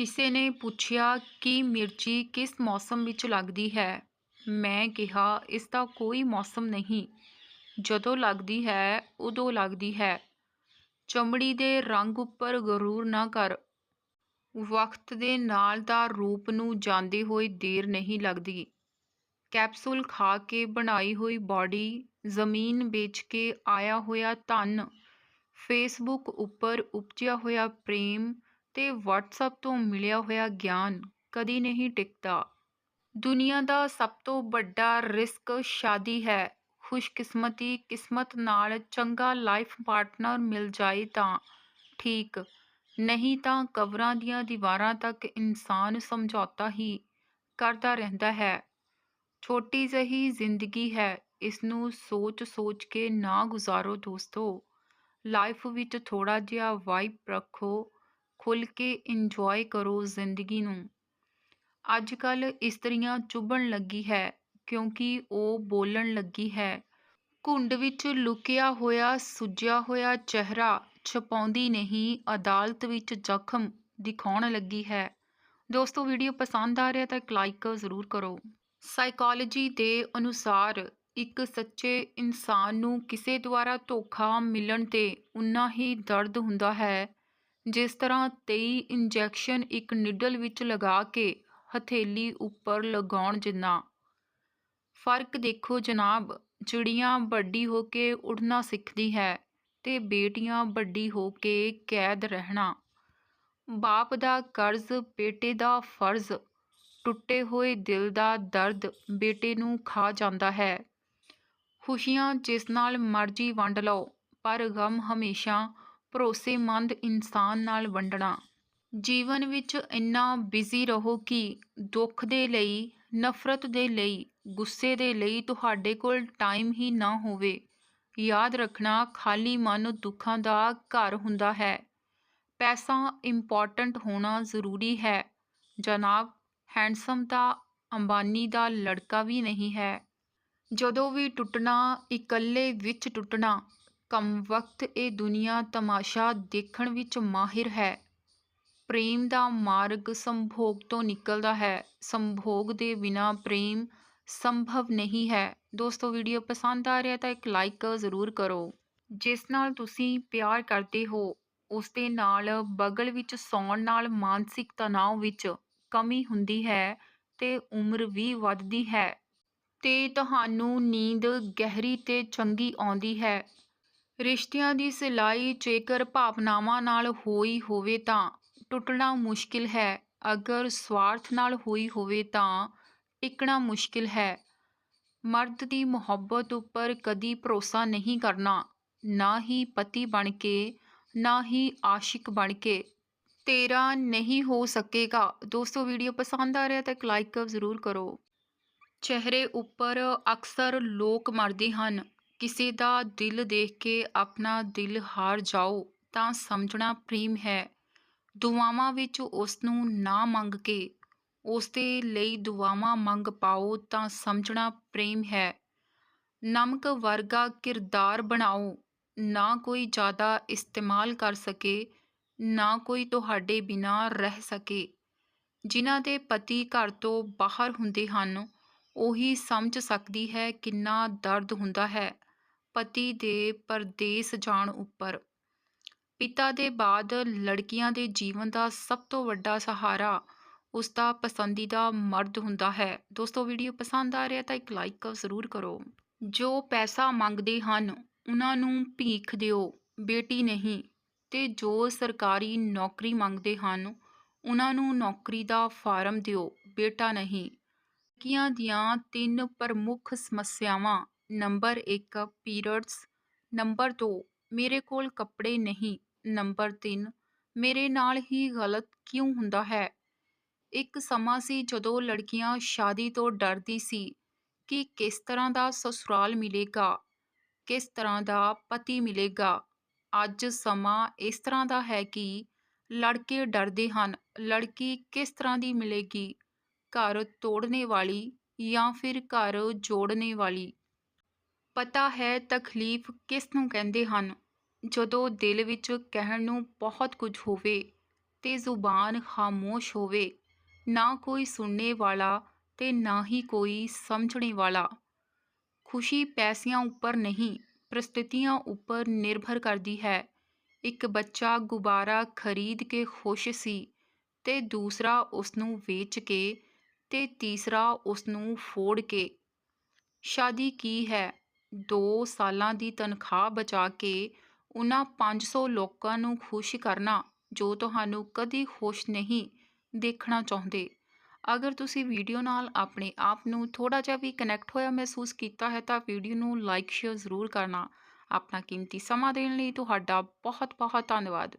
ਕਿਸੇ ਨੇ ਪੁੱਛਿਆ ਕਿ ਮਿਰਚੀ ਕਿਸ ਮੌਸਮ ਵਿੱਚ ਲੱਗਦੀ ਹੈ? ਮੈਂ ਕਿਹਾ, ਇਸ ਦਾ ਕੋਈ ਮੌਸਮ ਨਹੀਂ। ਜਦੋਂ ਲੱਗਦੀ ਹੈ, ਉਦੋਂ ਲੱਗਦੀ ਹੈ। ਚਮੜੀ ਦੇ ਰੰਗ ਉੱਪਰ ਗਰੂਰ ਨਾ ਕਰ। ਵਕਤ ਦੇ ਨਾਲ ਦਾ ਰੂਪ ਨੂੰ ਜਾਂਦੇ ਹੋਏ ਦੇਰ ਨਹੀਂ ਲੱਗਦੀ। ਕੈਪਸੂਲ ਖਾ ਕੇ ਬਣਾਈ ਹੋਈ ਬਾਡੀ ਜ਼ਮੀਨ ਵੇਚ ਕੇ ਆਇਆ ਹੋਇਆ ਧਨ, ਫੇਸਬੁੱਕ ਉੱਪਰ ਉਪਜਿਆ ਹੋਇਆ ਪ੍ਰੇਮ ਤੇ WhatsApp ਤੋਂ ਮਿਲਿਆ ਹੋਇਆ ਗਿਆਨ ਕਦੀ ਨਹੀਂ ਟਿਕਦਾ। ਦੁਨੀਆ ਦਾ ਸਭ ਤੋਂ ਵੱਡਾ ਰਿਸਕ ਸ਼ਾਦੀ ਹੈ। ਖੁਸ਼ਕਿਸਮਤੀ, ਕਿਸਮਤ ਨਾਲ ਚੰਗਾ ਲਾਈਫ ਪਾਰਟਨਰ ਮਿਲ ਜਾਏ ਤਾਂ। ਠੀਕ। ਨਹੀਂ ਤਾਂ ਕਬਰਾਂ ਦੀਆਂ ਦੀਵਾਰਾਂ ਤੱਕ ਇਨਸਾਨ ਸਮਝੌਤਾ ਹੀ ਕਰਦਾ ਰਹਿੰਦਾ ਹੈ। ਛੋਟੀ ਜਿਹੀ ਜ਼ਿੰਦਗੀ ਹੈ। ਇਸ ਨੂੰ ਸੋਚ ਸੋਚ ਕੇ ਨਾ ਗੁਜ਼ਾਰੋ ਦੋਸਤੋ। ਲਾਈਫ ਵਿੱਚ ਥੋੜਾ ਜਿਹਾ ਵਾਈਬ ਰੱਖੋ। ਖੁੱਲ ਕੇ ਇੰਜੋਏ ਕਰੋ ਜ਼ਿੰਦਗੀ ਨੂੰ। ਅੱਜ ਕੱਲ ਇਸਤਰੀਆਂ ਚੁੱਭਣ ਲੱਗੀ ਹੈ ਕਿਉਂਕਿ ਉਹ ਬੋਲਣ ਲੱਗੀ ਹੈ। ਘੁੰਡ ਵਿੱਚ ਲੁਕਿਆ ਹੋਇਆ, ਸੁੱਜਿਆ ਹੋਇਆ ਚਿਹਰਾ ਛਪਾਉਂਦੀ ਨਹੀਂ, ਅਦਾਲਤ ਵਿੱਚ ਜ਼ਖਮ ਦਿਖਾਉਣ ਲੱਗੀ ਹੈ। ਦੋਸਤੋ, ਵੀਡੀਓ ਪਸੰਦ ਆ ਰਿਹਾ ਤਾਂ ਇੱਕ ਲਾਈਕ ਜ਼ਰੂਰ ਕਰੋ। ਸਾਈਕੋਲੋਜੀ ਦੇ ਅਨੁਸਾਰ ਇੱਕ ਸੱਚੇ ਇਨਸਾਨ ਨੂੰ ਕਿਸੇ ਦੁਆਰਾ ਧੋਖਾ ਮਿਲਣ ਤੇ ਉਨਾ ਹੀ ਦਰਦ ਹੁੰਦਾ ਹੈ ਜਿਸ ਤਰ੍ਹਾਂ 23 ਇੰਜੈਕਸ਼ਨ ਇੱਕ ਨਿਡਲ ਵਿੱਚ ਲਗਾ ਕੇ ਹਥੇਲੀ ਉੱਪਰ ਲਗਾਉਣ ਜਿੰਨਾ। ਫ਼ਰਕ ਦੇਖੋ ਜਨਾਬ, ਚਿੜੀਆਂ ਵੱਡੀ ਹੋ ਕੇ ਉੜਨਾ ਸਿੱਖਦੀ ਹੈ ਤੇ ਬੇਟੀਆਂ ਵੱਡੀ ਹੋ ਕੇ ਕੈਦ ਰਹਿਣਾ। ਬਾਪ ਦਾ ਕਰਜ਼, ਬੇਟੇ ਦਾ ਫਰਜ਼, ਟੁੱਟੇ ਹੋਏ ਦਿਲ ਦਾ ਦਰਦ ਬੇਟੇ ਨੂੰ ਖਾ ਜਾਂਦਾ ਹੈ। ਖੁਸ਼ੀਆਂ ਜਿਸ ਨਾਲ ਮਰਜ਼ੀ ਵੰਡ ਲਓ, ਪਰ ਗਮ ਹਮੇਸ਼ਾ ਭਰੋਸੇਮੰਦ ਇਨਸਾਨ ਨਾਲ ਵੰਡਣਾ। ਜੀਵਨ ਵਿੱਚ ਇੰਨਾ ਬਿਜ਼ੀ ਰਹੋ ਕਿ ਦੁੱਖ ਦੇ ਲਈ, ਨਫ਼ਰਤ ਦੇ ਲਈ, ਗੁੱਸੇ ਦੇ ਲਈ ਤੁਹਾਡੇ ਕੋਲ ਟਾਈਮ ਹੀ ਨਾ ਹੋਵੇ। ਯਾਦ ਰੱਖਣਾ ਖਾਲੀ ਮਨ ਦੁੱਖਾਂ ਦਾ ਘਰ ਹੁੰਦਾ ਹੈ। ਪੈਸਾ ਇੰਪੋਰਟੈਂਟ ਹੋਣਾ ਜ਼ਰੂਰੀ ਹੈ। ਜਨਾਬ ਹੈਂਡਸਮ ਤਾਂ ਅੰਬਾਨੀ ਦਾ ਲੜਕਾ ਵੀ ਨਹੀਂ ਹੈ। ਜਦੋਂ ਵੀ ਟੁੱਟਣਾ, ਇਕੱਲੇ ਵਿੱਚ ਟੁੱਟਣਾ ਕਮ ਵਕਤ ਇਹ ਦੁਨੀਆ ਤਮਾਸ਼ਾ ਦੇਖਣ ਵਿੱਚ ਮਾਹਿਰ ਹੈ। ਪ੍ਰੇਮ ਦਾ ਮਾਰਗ ਸੰਭੋਗ ਤੋਂ ਨਿਕਲਦਾ ਹੈ। ਸੰਭੋਗ ਦੇ ਬਿਨਾਂ ਪ੍ਰੇਮ ਸੰਭਵ ਨਹੀਂ ਹੈ। ਦੋਸਤੋ ਵੀਡੀਓ ਪਸੰਦ ਆ ਰਿਹਾ ਤਾਂ ਇੱਕ ਲਾਈਕ ਜ਼ਰੂਰ ਕਰੋ। ਜਿਸ ਨਾਲ ਤੁਸੀਂ ਪਿਆਰ ਕਰਦੇ ਹੋ, ਉਸ ਦੇ ਨਾਲ ਬਗਲ ਵਿੱਚ ਸੌਣ ਨਾਲ ਮਾਨਸਿਕ ਤਣਾਅ ਵਿੱਚ ਕਮੀ ਹੁੰਦੀ ਹੈ ਤੇ ਉਮਰ ਵੀ ਵੱਧਦੀ ਹੈ ਤੇ ਤੁਹਾਨੂੰ ਨੀਂਦ ਗਹਿਰੀ ਤੇ ਚੰਗੀ ਆਉਂਦੀ ਹੈ। ਰਿਸ਼ਤਿਆਂ ਦੀ ਸਿਲਾਈ ਜੇਕਰ ਭਾਵਨਾਵਾਂ ਨਾਲ ਹੋਈ ਹੋਵੇ ਤਾਂ ਟੁੱਟਣਾ ਮੁਸ਼ਕਿਲ ਹੈ। ਅਗਰ ਸਵਾਰਥ ਨਾਲ ਹੋਈ ਹੋਵੇ ਤਾਂ ਟਿਕਣਾ ਮੁਸ਼ਕਿਲ ਹੈ। ਮਰਦ ਦੀ ਮੁਹੱਬਤ ਉੱਪਰ ਕਦੀ ਭਰੋਸਾ ਨਹੀਂ ਕਰਨਾ। ਨਾ ਹੀ ਪਤੀ ਬਣ ਕੇ, ਨਾ ਹੀ ਆਸ਼ਿਕ ਬਣ ਕੇ। ਤੇਰਾ ਨਹੀਂ ਹੋ ਸਕੇਗਾ। ਦੋਸਤੋ, ਵੀਡੀਓ ਪਸੰਦ ਆ ਰਿਹਾ ਤਾਂ ਇੱਕ ਲਾਈਕ ਜ਼ਰੂਰ ਕਰੋ। ਚਿਹਰੇ ਉੱਪਰ ਅਕਸਰ ਲੋਕ ਮਰਦੇ ਹਨ। ਕਿਸੇ ਦਾ ਦਿਲ ਦੇਖ ਕੇ ਆਪਣਾ ਦਿਲ ਹਾਰ ਜਾਓ ਤਾਂ ਸਮਝਣਾ ਪ੍ਰੇਮ ਹੈ। ਦੁਆਵਾਂ ਵਿੱਚ ਉਸ ਨੂੰ ਨਾ ਮੰਗ ਕੇ ਉਸ ਦੇ ਲਈ ਦੁਆਵਾਂ ਮੰਗ ਪਾਓ ਤਾਂ ਸਮਝਣਾ ਪ੍ਰੇਮ ਹੈ। ਨਮਕ ਵਰਗਾ ਕਿਰਦਾਰ ਬਣਾਓ, ਨਾ ਕੋਈ ਜ਼ਿਆਦਾ ਇਸਤੇਮਾਲ ਕਰ ਸਕੇ, ਨਾ ਕੋਈ ਤੁਹਾਡੇ ਬਿਨਾ ਰਹਿ ਸਕੇ। ਜਿਨ੍ਹਾਂ ਦੇ ਪਤੀ ਘਰ ਤੋਂ ਬਾਹਰ ਹੁੰਦੇ ਹਨ, ਉਹੀ ਸਮਝ ਸਕਦੀ ਹੈ ਕਿੰਨਾ ਦਰਦ ਹੁੰਦਾ ਹੈ। ਪਤੀ ਦੇ ਪਰਦੇਸ ਜਾਣ ਉੱਪਰ। ਪਿਤਾ ਦੇ ਬਾਅਦ ਲੜਕੀਆਂ ਦੇ ਜੀਵਨ ਦਾ ਸਭ ਤੋਂ ਵੱਡਾ ਸਹਾਰਾ ਉਸ ਦਾ ਪਸੰਦੀਦਾ ਮਰਦ ਹੁੰਦਾ ਹੈ। ਦੋਸਤੋ, ਵੀਡੀਓ ਪਸੰਦ ਆ ਰਿਹਾ ਤਾਂ ਇੱਕ ਲਾਈਕ ਜ਼ਰੂਰ ਕਰੋ। ਜੋ ਪੈਸਾ ਮੰਗਦੇ ਹਨ, ਉਹਨਾਂ ਨੂੰ ਭੀਖ ਦਿਓ। ਬੇਟੀ ਨਹੀਂ ਤੇ ਜੋ ਸਰਕਾਰੀ ਨੌਕਰੀ ਮੰਗਦੇ ਹਨ, ਉਹਨਾਂ ਨੂੰ ਨੌਕਰੀ ਦਾ ਫਾਰਮ ਦਿਓ। ਬੇਟਾ ਨਹੀਂ। ਲੜਕੀਆਂ ਦੀਆਂ ਤਿੰਨ ਪ੍ਰਮੁੱਖ ਸਮੱਸਿਆਵਾਂ ਨੰਬਰ 1 ਪੀਰੀਅਡਸ। ਨੰਬਰ 2 ਮੇਰੇ ਕੋਲ ਕੱਪੜੇ ਨਹੀਂ। ਨੰਬਰ 3 ਮੇਰੇ ਨਾਲ ਹੀ ਗਲਤ ਕਿਉਂ ਹੁੰਦਾ ਹੈ? ਇੱਕ ਸਮਾਂ ਸੀ ਜਦੋਂ ਲੜਕੀਆਂ ਸ਼ਾਦੀ ਤੋਂ ਡਰਦੀ ਸੀ ਕਿ ਕਿਸ ਤਰ੍ਹਾਂ ਦਾ ਸਸੁਰਾਲ ਮਿਲੇਗਾ, ਕਿਸ ਤਰ੍ਹਾਂ ਦਾ ਪਤੀ ਮਿਲੇਗਾ। ਅੱਜ ਸਮਾਂ ਇਸ ਤਰ੍ਹਾਂ ਦਾ ਹੈ ਕਿ ਲੜਕੇ ਡਰਦੇ ਹਨ, ਲੜਕੀ ਕਿਸ ਤਰ੍ਹਾਂ ਦੀ ਮਿਲੇਗੀ? ਘਰ ਤੋੜਨੇ ਵਾਲੀ ਜਾਂ ਫਿਰ ਘਰ ਜੋੜਨੇ ਵਾਲੀ? ਪਤਾ ਹੈ ਤਕਲੀਫ ਕਿਸ ਨੂੰ ਕਹਿੰਦੇ ਹਨ। ਜਦੋਂ ਦਿਲ ਵਿੱਚ ਕਹਿਣ ਨੂੰ ਬਹੁਤ ਕੁਝ ਹੋਵੇ ਤੇ ਜ਼ੁਬਾਨ ਖਾਮੋਸ਼ ਹੋਵੇ, ਨਾ ਕੋਈ ਸੁਣਨੇ ਵਾਲਾ ਤੇ ਨਾ ਹੀ ਕੋਈ ਸਮਝਣੇ ਵਾਲਾ। ਖੁਸ਼ੀ ਪੈਸਿਆਂ ਉੱਪਰ ਨਹੀਂ ਪ੍ਰਸਥਿਤੀਆਂ ਉੱਪਰ ਨਿਰਭਰ ਕਰਦੀ ਹੈ। ਇੱਕ ਬੱਚਾ ਗੁਬਾਰਾ ਖਰੀਦ ਕੇ ਖੁਸ਼ ਸੀ ਤੇ ਦੂਸਰਾ ਉਸ ਨੂੰ ਵੇਚ ਕੇ ਤੇ ਤੀਸਰਾ ਉਸ ਨੂੰ ਫੋੜ ਕੇ। ਸ਼ਾਦੀ ਕੀ ਹੈ? ਦੋ ਸਾਲਾਂ ਦੀ ਤਨਖਾਹ ਬਚਾ ਕੇ ਉਹਨਾਂ 500 ਲੋਕਾਂ ਨੂੰ ਖੁਸ਼ ਕਰਨਾ ਜੋ ਤੁਹਾਨੂੰ ਕਦੀ ਖੁਸ਼ ਨਹੀਂ ਦੇਖਣਾ ਚਾਹੁੰਦੇ। ਅਗਰ ਤੁਸੀਂ ਵੀਡੀਓ ਨਾਲ ਆਪਣੇ ਆਪ ਨੂੰ ਥੋੜਾ ਜਿਹਾ ਵੀ ਕਨੈਕਟ ਹੋਇਆ ਮਹਿਸੂਸ ਕੀਤਾ ਹੈ ਤਾਂ ਵੀਡੀਓ ਨੂੰ ਲਾਈਕ ਸ਼ੇਅਰ ਜ਼ਰੂਰ ਕਰਨਾ। ਆਪਣਾ ਕੀਮਤੀ ਸਮਾਂ ਦੇਣ ਲਈ ਤੁਹਾਡਾ ਬਹੁਤ ਬਹੁਤ ਧੰਨਵਾਦ।